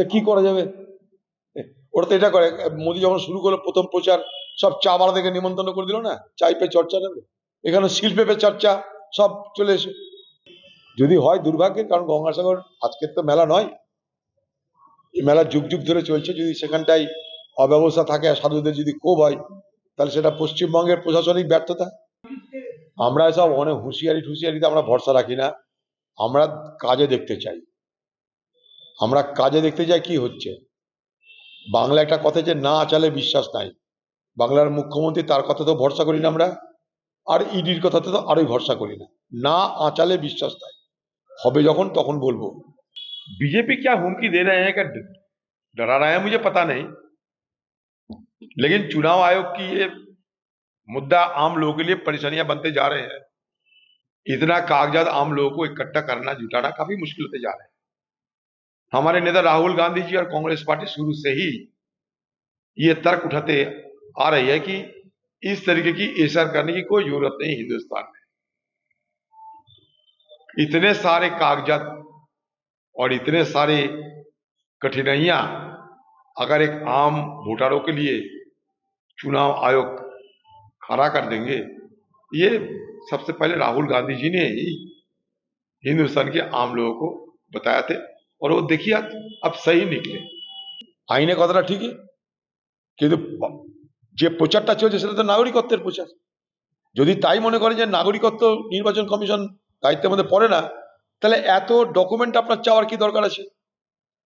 তা কি করা যাবে? ওরা তো এটা করে। মোদী যখন শুরু করল প্রথম প্রচার, সব চা বাড়া থেকে নিমন্ত্রণ করে দিল না? চাই পে চর্চা নেবে? এখানে শিল্পে পে চর্চা, সব চলে এসে। যদি হয় দুর্ভাগ্যের কারণ, গঙ্গাসাগর আজকের তো মেলা নয়। এই মেলা যুগ যুগ ধরে চলছে। যদি সেখানটাই অব্যবস্থা থাকে সাধুদের যদি ক্ষোভ হয়, তাহলে সেটা পশ্চিমবঙ্গের প্রশাসনিক ব্যর্থতা। আমরা সব অনেক হুঁশিয়ারি ঠুশিয়ারিতে আমরা ভরসা রাখি না। আমরা কাজে দেখতে চাই। আমরা কাজে দেখতে চাই কি হচ্ছে বাংলা একটা কথা যে না চালে বিশ্বাস নাই বাংলার মুখ্যমন্ত্রী তার কথা তো ভরসা করি না আমরা আর ইডির কথাতে তো আরোই ভরসা করি না না আঁচালে বিশ্বাস নাই হবে যখন তখন বলবো बीजेपी क्या हुमकी दे रहे हैं क्या डरा रहे हैं मुझे पता नहीं लेकिन चुनाव आयोग की ये मुद्दा आम लोगों के लिए परेशानियां बनते जा रहे हैं इतना कागजात आम लोगों को इकट्ठा करना जुटाना काफी मुश्किल होते जा रहे हैं हमारे नेता राहुल गांधी जी और कांग्रेस पार्टी शुरू से ही ये तर्क उठाते आ रही है कि इस तरीके की एसर करने की कोई ज़रूरत नहीं हिंदुस्तान में। इतने सारे कागजात और इतने सारे कठिनाइयाँ, अगर एक आम वोटरों के लिए चुनाव आयोग खड़ा कर देंगे, ये सबसे पहले राहुल गांधी जी ने ही हिंदुस्तान के आम लोगों को बताया थे। और वो देखिए अब सही निकले আইনে কথাটা ঠিকই কিন্তু যে প্রচারটা চলছে সেটা তো নাগরিকত্বের প্রচার যদি তাই মনে করে যে নাগরিকত্ব নির্বাচন কমিশন দায়িত্বের মধ্যে পড়ে না তাহলে এত ডকুমেন্ট আপনার চাওয়ার কি দরকার আছে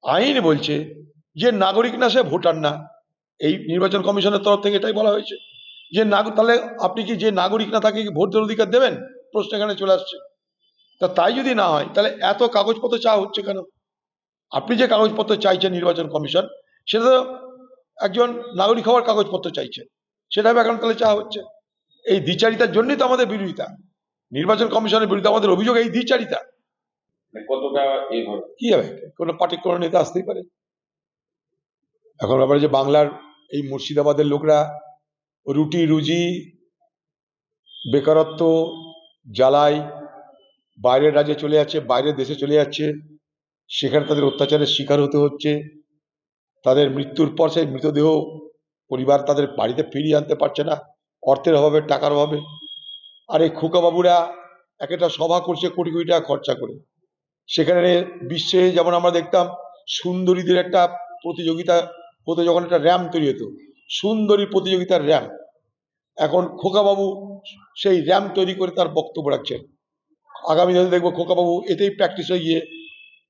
আইন বলছে যে নাগরিক না সে ভোটার না এই নির্বাচন কমিশনের তরফ থেকে এটাই বলা হয়েছে যে নাগ তাহলে আপনি কি যে নাগরিক না তাকে কি ভোট দেওয়ার অধিকার দেবেন প্রশ্ন এখানে চলে আসছে তা তাই যদি না হয় তাহলে এত কাগজপত্র চাওয়া হচ্ছে কেন আপনি যে কাগজপত্র চাইছেন নির্বাচন কমিশন সেটা তো একজন নাগরিক হওয়ার কাগজপত্র চাইছেন। সেটা এখন তাহলে চাওয়া হচ্ছে। এই দ্বিচারিতার জন্যই তো আমাদের বিরোধিতা। নির্বাচন কমিশনের বিরুদ্ধে আমাদের অভিযোগ এই দ্বিচারিতা। কতটা কি হবে? কোনো পার্টি কোনো নেতা আসতেই পারে। এখন ব্যাপারে যে বাংলার এই মুর্শিদাবাদের লোকরা রুটি রুজি বেকারত্ব জ্বালায় বাইরের রাজ্যে চলে যাচ্ছে বাইরের দেশে চলে যাচ্ছে। সেখানে তাদের অত্যাচারের শিকার হতে হচ্ছে। তাদের মৃত্যুর পর সেই মৃতদেহ পরিবার তাদের বাড়িতে ফিরিয়ে আনতে পারছে না। অর্থের অভাবে, টাকার অভাবে। আর এই খোকাবাবুরা এক একটা সভা করছে কোটি কোটি টাকা খরচা করে। সেখানে বিশ্বে যেমন আমরা দেখতাম, সুন্দরীদের একটা প্রতিযোগিতা হতো যখন একটা র্যাম তৈরি হতো। সুন্দরী প্রতিযোগিতার র্যাম। এখন খোকাবাবু সেই র্যাম তৈরি করে তার বক্তব্য রাখছেন। আগামী দিনে দেখব খোকাবাবু এতেই প্র্যাকটিস হয়ে গিয়ে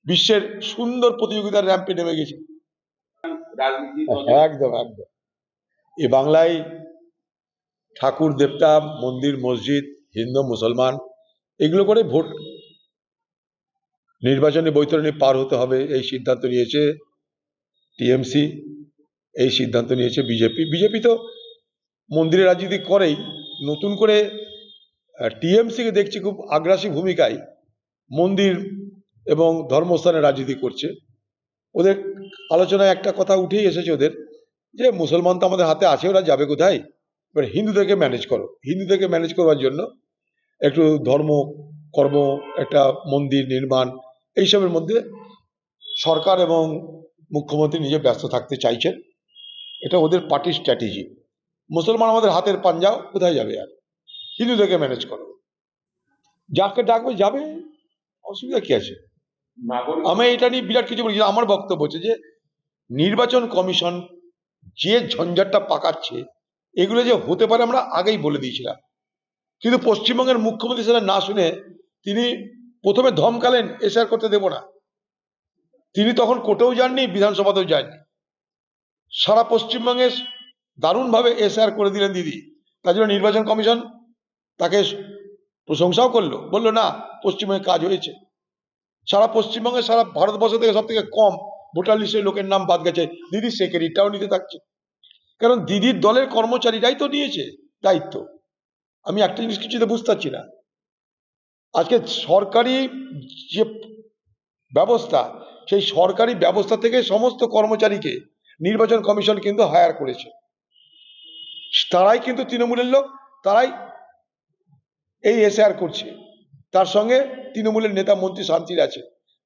বিশ্বের সুন্দর প্রতিযোগিতার র্যাম্পে নেমে গেছে। একদম একদম। এ বাংলায় ঠাকুর দেবতা মন্দির মসজিদ হিন্দু মুসলমান এগুলো করে ভোট নির্বাচনী বৈতরণী পার হতে হবে এই সিদ্ধান্ত নিয়েছে টিএমসি এই সিদ্ধান্ত নিয়েছে বিজেপি। বিজেপি তো মন্দিরের রাজনীতি করেই নতুন করে টিএমসিকে দেখছি খুব আগ্রাসী ভূমিকায় মন্দির এবং ধর্মস্থানে রাজনীতি করছে। ওদের আলোচনায় একটা কথা উঠেই এসেছে ওদের যে, মুসলমান তো আমাদের হাতে আছে, ওরা যাবে কোথায়? এবার হিন্দুদেরকে ম্যানেজ করো। হিন্দুদেরকে ম্যানেজ করবার জন্য একটু ধর্ম, কর্ম, একটা মন্দির নির্মাণ, এইসবের মধ্যে সরকার এবং মুখ্যমন্ত্রী নিজে ব্যস্ত থাকতে চাইছেন। এটা ওদের পার্টির স্ট্র্যাটেজি মুসলমান আমাদের হাতের পাঞ্জাও কোথায় যাবে আর? হিন্দুদেরকে ম্যানেজ করো। যাকে ডাকবে, যাবে। অসুবিধা কি আছে? আমি এটা নিয়ে বিরাট কিছু বলি আমার বক্তব্য হচ্ছে যে নির্বাচন কমিশন যে ঝঞ্ঝাটটা পাকাচ্ছে, এগুলো যে হতে পারে আমরা আগেই বলে দিয়েছিলাম। কিন্তু পশ্চিমবঙ্গের মুখ্যমন্ত্রী সেটা না শুনে তিনি প্রথমে ধমকালেন, এসআর করতে দেব না। তিনি তখন কোর্টেও যাননি, বিধানসভাতেও যাননি। সারা পশ্চিমবঙ্গে দারুণভাবে এসআর করে দিলেন দিদি। তার জন্য নির্বাচন কমিশন তাকে প্রশংসাও করল, বলল, না, পশ্চিমবঙ্গে কাজ হয়েছে। সারা পশ্চিমবঙ্গে, সারা ভারতবর্ষ থেকে সব থেকে কম ভোটার লিস্টের লোকের নাম বাদ গেছে। দিদি সে ক্রেডিটটাও নিতে থাকছে। কারণ দিদির দলের কর্মচারীরাই তো নিয়েছে দায়িত্ব। আমি একটা জিনিস কিছুতে বুঝতে পারছি না। আজকে সরকারি যে ব্যবস্থা, সেই সরকারি ব্যবস্থা থেকে সমস্ত কর্মচারীকে নির্বাচন কমিশন কিন্তু হায়ার করেছে। তারাই কিন্তু তৃণমূলের লোক, তারাই এই এসআর করছে। তার সঙ্গে তৃণমূলের নেতা মন্ত্রী শান্তির আছে।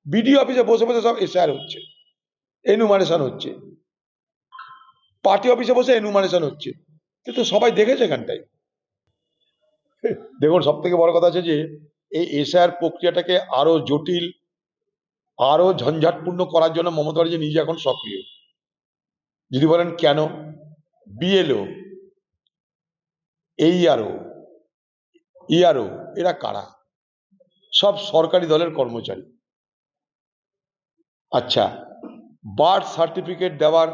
বিডিও অফিসে বসে বসে সব এসআর হচ্ছে এনুমারেশন হচ্ছে। পার্টি অফিসে বসে এনুমারেশন হচ্ছে। কিন্তু সবাই দেখেছে এখানটায়। দেখুন সব থেকে বড় কথা আছে যে, এই এসআর প্রক্রিয়াটাকে আরও জটিল, আরও ঝঞ্ঝাটপূর্ণ করার জন্য মমতা ব্যানার্জি নিজে এখন সক্রিয়। যদি বলেন কেন? বিএলও, এই এইআরও ইআরও এরা কারা? সব সরকারি দলের কর্মচারী। আচ্ছা বার্থ সার্টিফিকেট দেওয়ার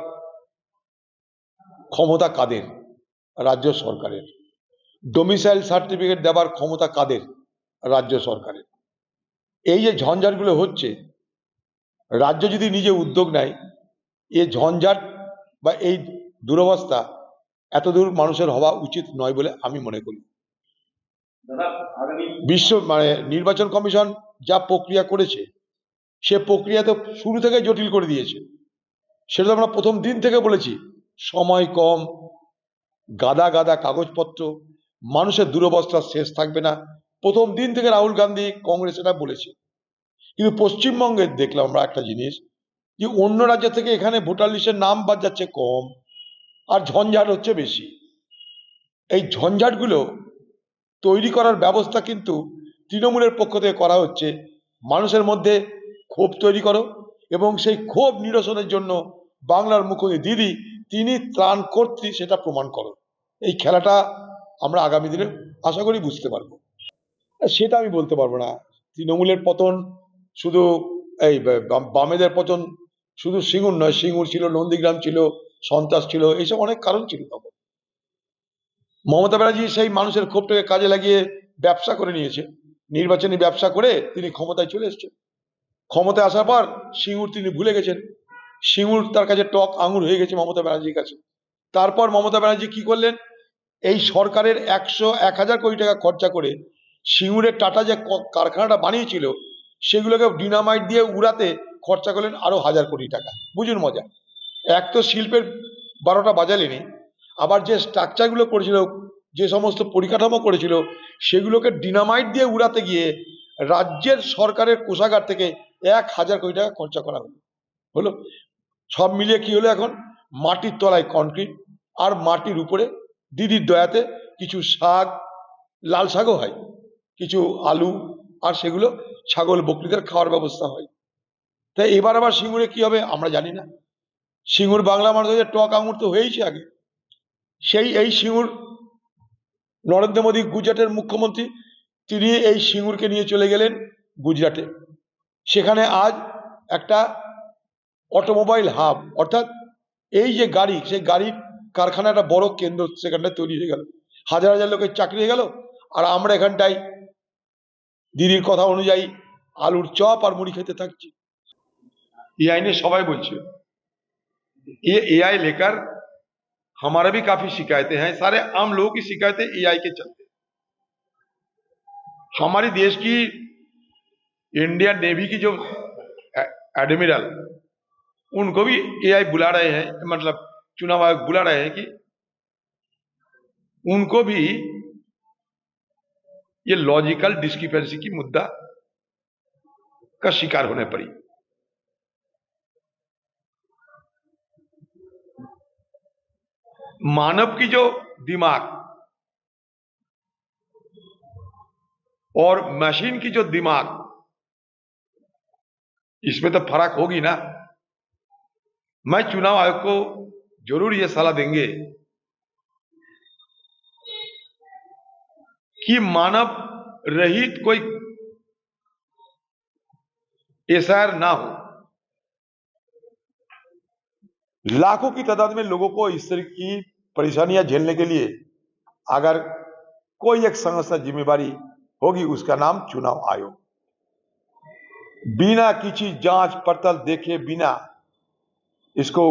ক্ষমতা কাদের? রাজ্য সরকারের। ডোমিসাইল সার্টিফিকেট দেওয়ার ক্ষমতা কাদের? রাজ্য সরকারের। এই যে ঝঞ্ঝাটগুলো হচ্ছে, রাজ্য যদি নিজে উদ্যোগ নেয়, এ ঝঞ্ঝাট বা এই দুরবস্থা এতদূর মানুষের হওয়া উচিত নয় বলে আমি মনে করি। বিশ্ব মানে নির্বাচন কমিশন যা প্রক্রিয়া করেছে, সে প্রক্রিয়া তো শুরু থেকে জটিল করে দিয়েছে। সেটা তো আমরা প্রথম দিন থেকে বলেছি। সময় কম, গাদা গাদা কাগজপত্র, মানুষের দুরবস্থা শেষ থাকবে না। প্রথম দিন থেকে রাহুল গান্ধী কংগ্রেস এটা বলেছে। কিন্তু পশ্চিমবঙ্গের দেখলাম আমরা একটা জিনিস, যে অন্য রাজ্য থেকে এখানে ভোটার লিস্টের নাম বাদ যাচ্ছে কম, আর ঝঞ্ঝাট হচ্ছে বেশি। এই ঝঞ্ঝাটগুলো তৈরি করার ব্যবস্থা কিন্তু তৃণমূলের পক্ষ থেকে করা হচ্ছে। মানুষের মধ্যে ক্ষোভ তৈরি করো এবং সেই ক্ষোভ নিরসনের জন্য বাংলার মুখ্যমন্ত্রী দিদি, তিনি ত্রাণ কর্ত্রী সেটা প্রমাণ করো। এই খেলাটা আমরা আগামী দিনে আশা করি বুঝতে পারব। সেটা আমি বলতে পারব না। তৃণমূলের পতন শুধু এই বাম- বামেদের পতন শুধু সিঙ্গুর নয়, সিঙ্গুর ছিল, নন্দীগ্রাম ছিল, সন্ত্রাস ছিল, এইসব অনেক কারণ ছিল তখন। মমতা ব্যানার্জি সেই মানুষের ক্ষোভটাকে কাজে লাগিয়ে ব্যবসা করে নিয়েছে। নির্বাচনী ব্যবসা করে তিনি ক্ষমতায় চলে এসেছেন। ক্ষমতায় আসার পর সিঙ্গুর তিনি ভুলে গেছেন। সিঙ্গুর তার কাছে টক আঙুর হয়ে গেছে মমতা ব্যানার্জির কাছে। তারপর মমতা ব্যানার্জি কি করলেন? এই সরকারের একশো এক হাজার কোটি টাকা খরচা করে সিঙ্গুরের টাটা যে কারখানাটা বানিয়েছিল, সেগুলোকে ডিনামাইট দিয়ে উড়াতে খরচা করলেন আরও হাজার কোটি টাকা। বুঝুন মজা। এক তো শিল্পের বারোটা বাজালেনি আবার যে স্ট্রাকচারগুলো করেছিল, যে সমস্ত পরিকাঠামো করেছিল, সেগুলোকে ডিনামাইট দিয়ে উড়াতে গিয়ে রাজ্যের সরকারের কোষাগার থেকে এক হাজার কোটি টাকা খরচা করা হলো। হলো? সব মিলিয়ে কি হলো এখন? মাটির তলায় কনক্রিট আর মাটির উপরে দিদির দয়াতে কিছু শাক, লাল শাকও হয়। কিছু আলু আর সেগুলো ছাগল, বকরিদের খাওয়ার ব্যবস্থা হয়। তাই এবার আবার সিঙ্গুরে কি হবে আমরা জানি না। সিঙ্গুর বাংলা মানুষের টক আঙুর তো হয়েইছে আগে। সেই এই সিঙ্গুর নরেন্দ্র মোদী গুজরাটের মুখ্যমন্ত্রী, তিনি এই সিঙ্গুরকে নিয়ে চলে গেলেন গুজরাটে। সেখানে আজ একটা অটোমোবাইল হাব, অর্থাৎ এই যে গাড়ি, সেই গাড়ির কারখানা একটা বড় কেন্দ্র সেখানটায় তৈরি হয়ে গেল। হাজার হাজার লোকের চাকরি হয়ে গেল, আর আমরা এখানটায় দিদির কথা অনুযায়ী আলুর চপ আর মুড়ি খেতে থাকছি। এ আইনে সবাই বলছে। এ এআই লেখার हमारा भी काफ़ी शिकायतें हैं, सारे आम लोगों की शिकायतें एआई के चलते। हमारी देश की इंडियन नेवी की जो एडमिरल उनको भी एआई बुला रहे हैं मतलब चुनाव आयोग बुला रहे हैं कि उनको भी ये लॉजिकल डिस्क्रिपेंसी की मुद्दा का शिकार होने पड़ी। मानव की जो दिमाग और मशीन की जो दिमाग, इसमें तो फ़र्क होगी ना। मैं चुनाव आयोग को ज़रूर यह सलाह देंगे कि मानव रहित कोई एसआर ना हो। लाखों की तादाद में लोगों को इस तरह की परेशानियाँ झेलने के लिए अगर कोई एक संस्था जिम्मेवारी होगी, उसका नाम चुनाव आयोग। बिना किसी जाँच पड़ताल देखे बिना इसको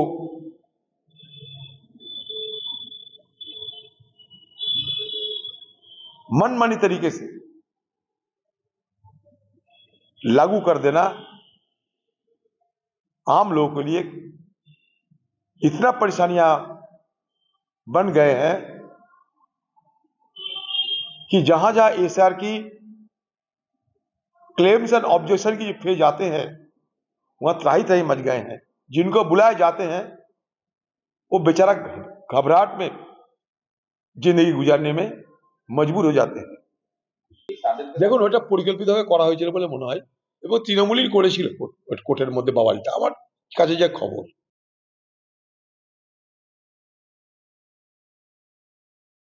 मनमानी तरीके से लागू कर देना आम लोगों के लिए इतना परेशानियाँ बन गए हैं कि जहां जहां एसआर की क्लेम्स एंड ऑब्जेक्शन की फेज आते हैं वहां त्राही त्राही मच गए हैं जिनको बुलाए जाते हैं वो बेचारा घबराहट में जिंदगी गुजारने में मजबूर हो जाते हैं দেখুন ওটা পরিকল্পিতভাবে করা হয়েছিল বলে মনে হয় এবং তৃণমূলই করেছিল কোর্ট- কোর্টের মধ্যে বাওয়ালটা আমার কাছে যা খবর